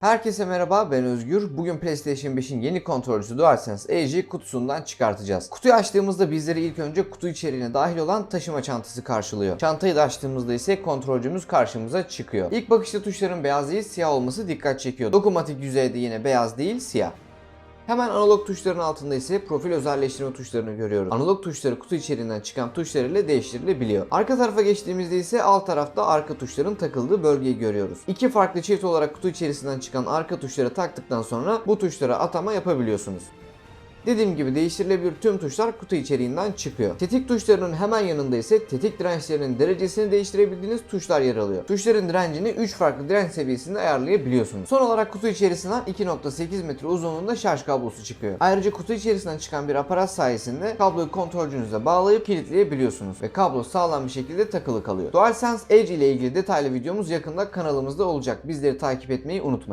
Herkese merhaba ben Özgür. Bugün PlayStation 5'in yeni kontrolcüsü DualSense Edge'i kutusundan çıkartacağız. Kutuyu açtığımızda bizleri ilk önce kutu içeriğine dahil olan taşıma çantası karşılıyor. Çantayı da açtığımızda ise kontrolcümüz karşımıza çıkıyor. İlk bakışta tuşların beyaz değil siyah olması dikkat çekiyor. Dokunmatik yüzeyde yine beyaz değil siyah. Hemen analog tuşların altında ise profil özelleştirme tuşlarını görüyoruz. Analog tuşları kutu içeriğinden çıkan tuşlar ile değiştirilebiliyor. Arka tarafa geçtiğimizde ise alt tarafta arka tuşların takıldığı bölgeyi görüyoruz. İki farklı çift olarak kutu içerisinden çıkan arka tuşları taktıktan sonra bu tuşlara atama yapabiliyorsunuz. Dediğim gibi değiştirilebilir tüm tuşlar kutu içeriğinden çıkıyor. Tetik tuşlarının hemen yanında ise tetik dirençlerinin derecesini değiştirebildiğiniz tuşlar yer alıyor. Tuşların direncini 3 farklı direnç seviyesinde ayarlayabiliyorsunuz. Son olarak kutu içerisinden 2.8 metre uzunluğunda şarj kablosu çıkıyor. Ayrıca kutu içerisinden çıkan bir aparat sayesinde kabloyu kontrolcünüze bağlayıp kilitleyebiliyorsunuz ve kablo sağlam bir şekilde takılı kalıyor. DualSense Edge ile ilgili detaylı videomuz yakında kanalımızda olacak. Bizleri takip etmeyi unutmayın.